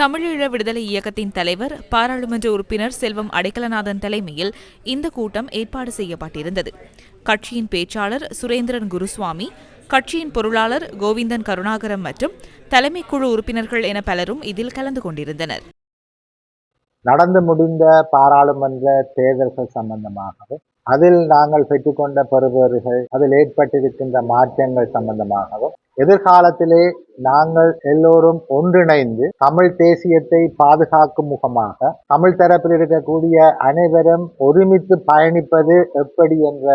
தமிழீழ விடுதலை இயக்கத்தின் தலைவர் பாராளுமன்ற உறுப்பினர் செல்வம் அடைக்கலநாதன் தலைமையில் இந்த கூட்டம் ஏற்பாடு செய்யப்பட்டிருந்தது. கட்சியின் பேச்சாளர் சுரேந்திரன் குருசுவாமி கட்சியின் பொருளாளர் கோவிந்தன் கருணாகரம் மற்றும் தலைமை குழு உறுப்பினர்கள் என பலரும் இதில் கலந்து கொண்டிருந்தனர். நடந்து முடிந்த பாராளுமன்ற தேர்தல்கள் சம்பந்தமாகவும் அதில் நாங்கள் பெற்றுக்கொண்ட பெறுபேறுகள் அதில் ஏற்பட்டிருக்கின்ற மாற்றங்கள் சம்பந்தமாகவும் எதிர்காலத்திலே நாங்கள் எல்லோரும் ஒன்றிணைந்து தமிழ் தேசியத்தை பாதுகாக்கும் முகமாக தமிழ் தரப்பில் இருக்கக்கூடிய அனைவரும் ஒருமித்து பயணிப்பது எப்படி என்ற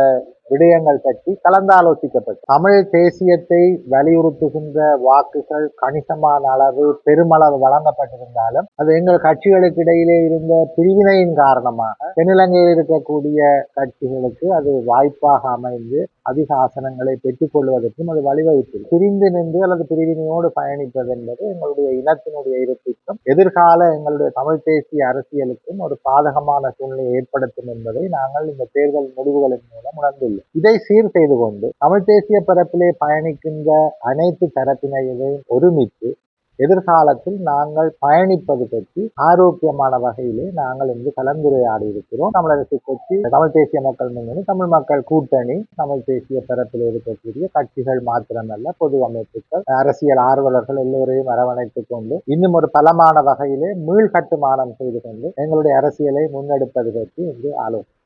விடயங்கள் பற்றி கலந்தாலோசிக்கப்பட்டு தமிழ் தேசியத்தை வலியுறுத்துகின்ற வாக்குகள் கணிசமான அளவு பெருமளவு வழங்கப்பட்டிருந்தாலும் அது எங்கள் கட்சிகளுக்கு இடையிலே இருந்த பிரிவினையின் காரணமாக தென்னிலங்கையில் இருக்கக்கூடிய கட்சிகளுக்கு அது வாய்ப்பாக அமைந்து அதிக ஆசனங்களை பெற்றுக்கொள்வதற்கும் அது வழிவகுத்தது. பிரிந்து நின்று அல்லது பிரிவினையோடு பயணிப்பது என்பது எங்களுடைய இனத்தினுடைய இருப்பிற்கும் எதிர்கால எங்களுடைய தமிழ் தேசிய அரசியலுக்கும் ஒரு பாதகமான சூழ்நிலையை ஏற்படுத்தும் என்பதை நாங்கள் இந்த தேர்தல் முடிவுகளின் மூலம் உணர்ந்துள்ளோம். இதை சீர் செய்து கொண்டு தமிழ் தேசிய பரப்பிலே பயணிக்கின்ற அனைத்து தரப்பினரையும் ஒருமித்து எதிர்காலத்தில் நாங்கள் பயணிப்பது பற்றி ஆரோக்கியமான வகையிலே நாங்கள் இங்கு கலந்துரையாடி இருக்கிறோம். தமிழரசு கட்சி தமிழ் தேசிய மக்கள் முன்னணி தமிழ் மக்கள் கூட்டணி தமிழ் தேசிய தரப்பில் இருக்கக்கூடிய கட்சிகள் மாத்திரமல்ல பொது அமைப்புகள் அரசியல் ஆர்வலர்கள் எல்லோரையும் அரவணைத்துக் கொண்டு இன்னும் ஒரு பலமான வகையிலே மீள்கட்டுமானம் செய்து கொண்டு எங்களுடைய அரசியலை முன்னெடுப்பது பற்றி இங்கு ஆலோசனை